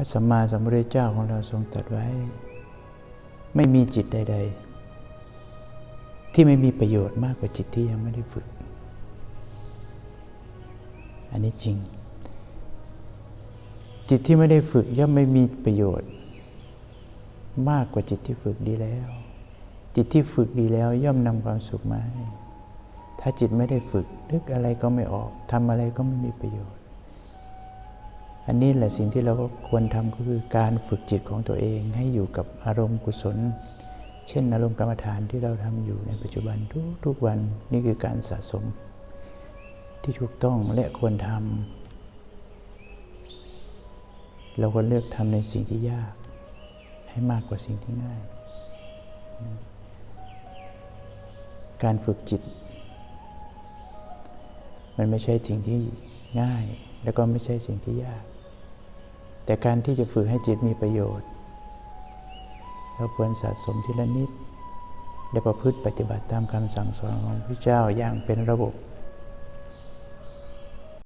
ระสัมมาสัมพุทธเจ้าของเราทรงตรัสไว้ ไม่มีจิตใด ๆ ที่ไม่มีประโยชน์มากกว่าจิตที่ยังไม่ได้ฝึก อันนี้จริง จิตที่ไม่ได้ฝึกย่อมไม่มีประโยชน์ มากกว่าจิตที่ฝึกดีแล้ว จิตที่ฝึกดีแล้วย่อมนำความสุขมาให้ถ้าจิตไม่ได้ฝึกนึกอะไรก็ไม่ออกทำอะไรก็ไม่มีประโยชน์ อันนี้แหละสิ่งที่เราก็ควรทำก็คือการฝึกจิตของตัวเอง ให้อยู่กับอารมณ์กุศล เช่นอารมณ์กรรมฐานที่เราทำอยู่ในปัจจุบันทุกๆวันนี่คือการสะสม ที่ถูกต้องและควรทำเราควรเลือกทำในสิ่งที่ยาก ให้มากกว่าสิ่งที่ง่าย การฝึกจิต มันไม่ใช่สิ่งที่ง่าย แล้วก็ไม่ใช่สิ่งที่ยาก แต่การที่จะฝึกให้จิตมีประโยชน์เราควรสะสมทีละนิด และประพฤติปฏิบัติตามคำสั่งสอนของพระเจ้าอย่างเป็นระบบ